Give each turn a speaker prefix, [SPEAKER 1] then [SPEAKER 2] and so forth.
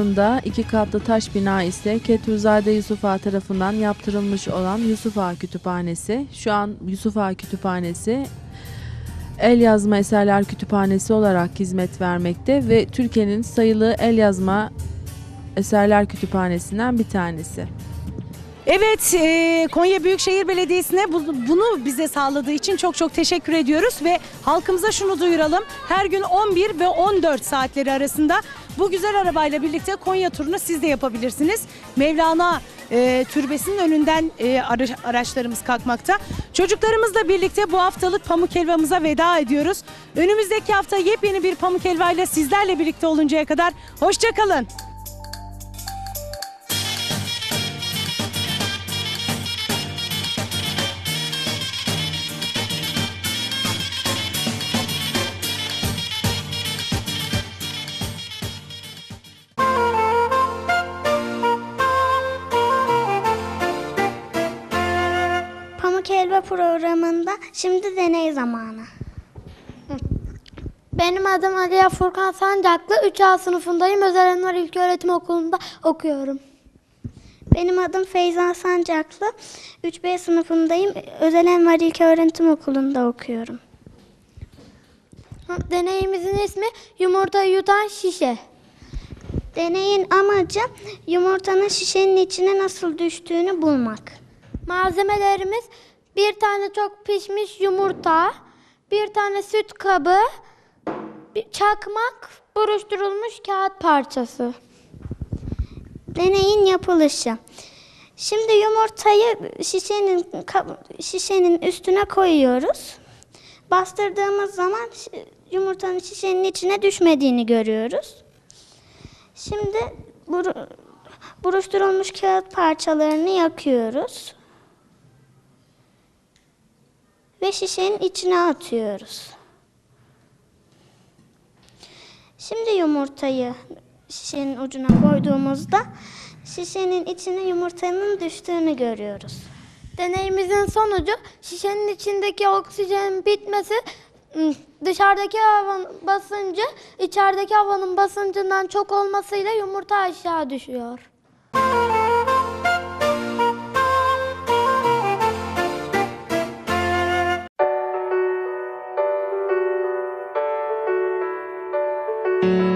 [SPEAKER 1] Yanında iki katlı taş bina ise Ketüzade Yusuf Ağa tarafından yaptırılmış olan Yusuf Ağa Kütüphanesi. Şu an Yusuf Ağa Kütüphanesi el yazma eserler kütüphanesi olarak hizmet vermekte ve Türkiye'nin sayılı el yazma eserler kütüphanesinden bir tanesi.
[SPEAKER 2] Evet, e, Konya Büyükşehir Belediyesi'ne bu- bunu bize sağladığı için çok çok teşekkür ediyoruz ve halkımıza şunu duyuralım. Her gün 11 ve 14 saatleri arasında bu güzel arabayla birlikte Konya turunu siz de yapabilirsiniz. Mevlana e, türbesinin önünden e, ara- araçlarımız kalkmakta. Çocuklarımızla birlikte bu haftalık Pamuk Helvamıza veda ediyoruz. Önümüzdeki hafta yepyeni bir Pamuk Helva ile sizlerle birlikte oluncaya kadar hoşçakalın.
[SPEAKER 3] Pamuk Helva programında şimdi deney zamanı.
[SPEAKER 4] Benim adım Aliye Furkan Sancaklı. 3A sınıfındayım. Özel Enver İlköğretim Okulu'nda okuyorum.
[SPEAKER 3] Benim adım Feyza Sancaklı. 3B sınıfındayım. Özel Enver İlköğretim Okulu'nda okuyorum.
[SPEAKER 4] Deneyimizin ismi yumurta yutan şişe.
[SPEAKER 3] Deneyin amacı yumurtanın şişenin içine nasıl düştüğünü bulmak.
[SPEAKER 4] Malzemelerimiz bir tane çok pişmiş yumurta, bir tane süt kabı, çakmak, buruşturulmuş kağıt parçası.
[SPEAKER 3] Deneyin yapılışı. Şimdi yumurtayı şişenin şişenin üstüne koyuyoruz. Bastırdığımız zaman yumurtanın şişenin içine düşmediğini görüyoruz. Şimdi buru- buruşturulmuş kağıt parçalarını yakıyoruz. Ve şişenin içine atıyoruz. Şimdi yumurtayı şişenin ucuna koyduğumuzda şişenin içine yumurtanın düştüğünü görüyoruz.
[SPEAKER 4] Deneyimizin sonucu şişenin içindeki oksijenin bitmesi, ım, dışarıdaki havanın basıncı içerideki havanın basıncından çok olmasıyla yumurta aşağı düşüyor. Thank you.